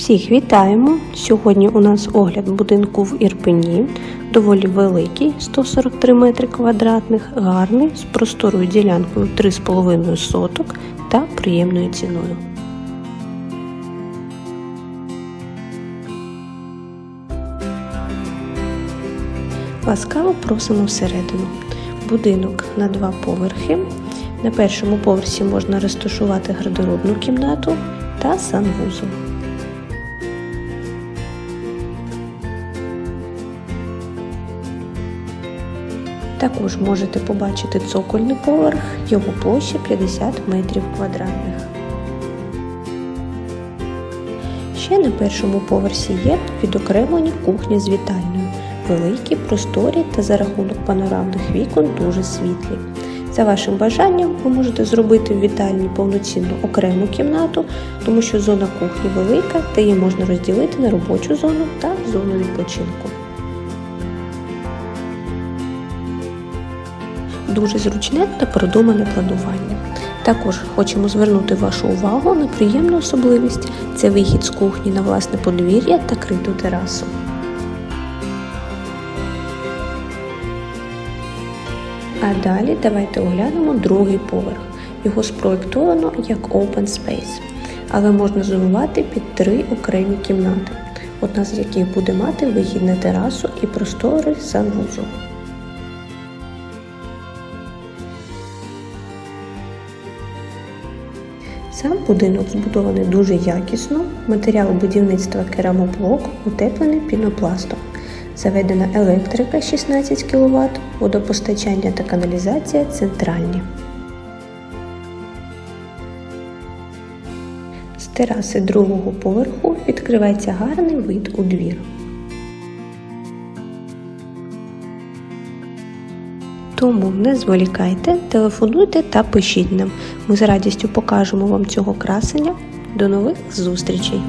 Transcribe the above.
Всіх вітаємо! Сьогодні у нас огляд будинку в Ірпені, доволі великий, 143 метри квадратних, гарний, з просторою ділянкою 3,5 соток та приємною ціною. Ласкаво просимо всередину. Будинок на два поверхи. На першому поверсі можна розташувати гардеробну кімнату та санвузол. Також можете побачити цокольний поверх, його площа 50 метрів квадратних. Ще на першому поверсі є відокремлені кухні з вітальною, великі, просторі та за рахунок панорамних вікон дуже світлі. За вашим бажанням ви можете зробити в вітальні повноцінну окрему кімнату, тому що зона кухні велика та її можна розділити на робочу зону та зону відпочинку. Дуже зручне та продумане планування. Також хочемо звернути вашу увагу на приємну особливість це вихід з кухні на власне подвір'я та криту терасу. А далі давайте оглянемо другий поверх. Його спроєктовано як Open Space, але можна зонувати під три окремі кімнати, одна з яких буде мати вихід на терасу і просторий санвузол. Сам будинок збудований дуже якісно, матеріал будівництва керамоблок утеплений пінопластом. Заведена електрика 16 кВт, водопостачання та каналізація центральні. З тераси другого поверху відкривається гарний вид у двір. Тому не зволікайте, телефонуйте та пишіть нам. Ми з радістю покажемо вам цього красення. До нових зустрічей!